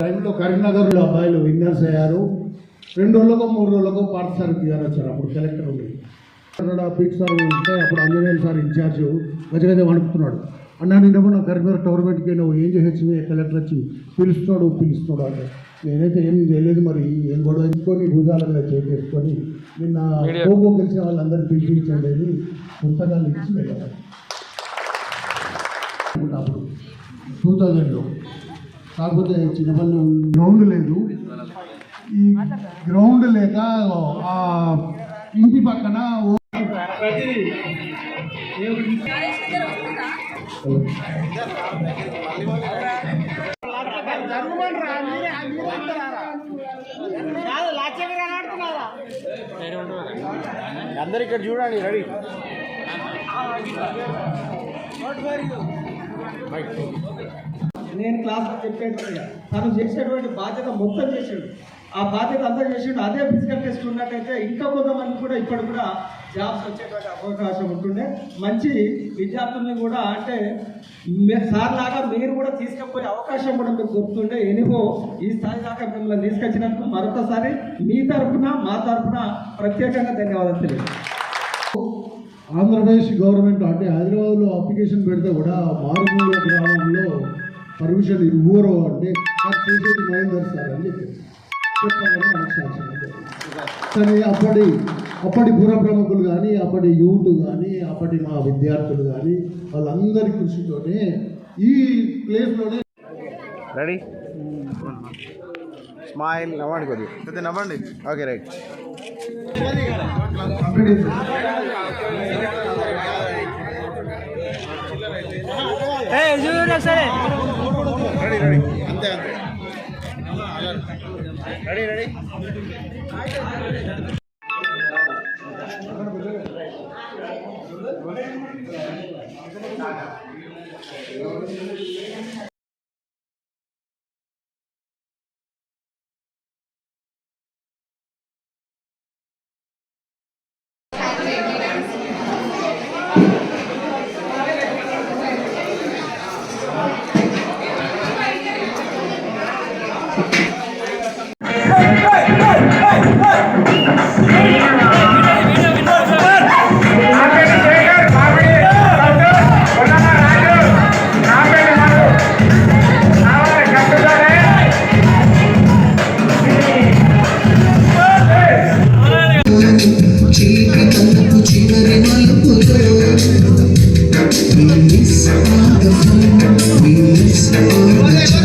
టైంలో కరీంనగర్లో అబ్బాయిలు విన్నర్స్ అయ్యారు రెండు రోజులకో మూడు రోజులకో పార్థసారి తీయారు వచ్చారు అప్పుడు కలెక్టర్ ఉంది కన్నడ పీట్ సార్ ఉంటే అప్పుడు ఆంజనేయులు సార్ ఇన్ఛార్జ్ గజగజ వణుకుతున్నాడు అన్నా నిన్న నా కరీంనగర్ టోర్నమెంట్కి నువ్వు ఏం చేసి కలెక్టర్ వచ్చి పిలుస్తున్నాడు పిలుస్తున్నాడు అంటే నేనైతే ఏం చేయలేదు మరి ఏం గొడవ ఎంచుకొని భుజాల మీద చేసేసుకొని నిన్న ఖోఖో గెలిచిన వాళ్ళందరినీ పిలిపించండి అని పుస్తకాలు ఇచ్చి వెళ్ళారు అప్పుడు టూ థౌజండ్లో కాకపోతే చిన్నపల్లి గ్రౌండ్ లేదు. ఈ గ్రౌండ్ లేక ఆ ఇంటి పక్కన అందరు ఇక్కడ చూడండి రెడీ నేను క్లాస్లో చెప్పేట్టుగా తను చేసేటువంటి బాధ్యత మొత్తం చేసాడు ఆ బాధ్యత అంతా చేసాడు అదే ఫిజికల్ టెస్ట్ ఉన్నట్టయితే ఇంకా కొంతమంది కూడా ఇప్పుడు కూడా జాబ్స్ వచ్చేటువంటి అవకాశం ఉంటుండే. మంచి విద్యార్థుల్ని కూడా అంటే మీరు సార్ లాగా మీరు కూడా తీసుకుపోయే అవకాశం కూడా మీకు దొరుకుతుండే. ఎనివో ఈ స్థాయి దాకా మిమ్మల్ని తీసుకొచ్చినందుకు మరొకసారి మీ తరఫున మా తరఫున ప్రత్యేకంగా ధన్యవాదాలు తెలియదు ఆంధ్రప్రదేశ్ గవర్నమెంట్ అంటే హైదరాబాద్లో అప్లికేషన్ పెడితే కూడా మారుమూల గ్రామంలో పర్మిషన్ ఇవ్వరు అంటే నాకు చేసేది మహేందర్ సార్ అని చెప్పారు. కానీ అప్పటి అప్పటి పుర ప్రముఖులు కానీ అప్పటి యూత్ కానీ అప్పటి మా విద్యార్థులు కానీ వాళ్ళందరి కృషితోనే ఈ ప్లేస్లోనే రెడీ స్మైల్ నవ్వండి కొద్దిగా. నవ్వండి. ఓకే రైట్ రెడీ రెడీ అంతే అంతే రెడీ రెడీ We miss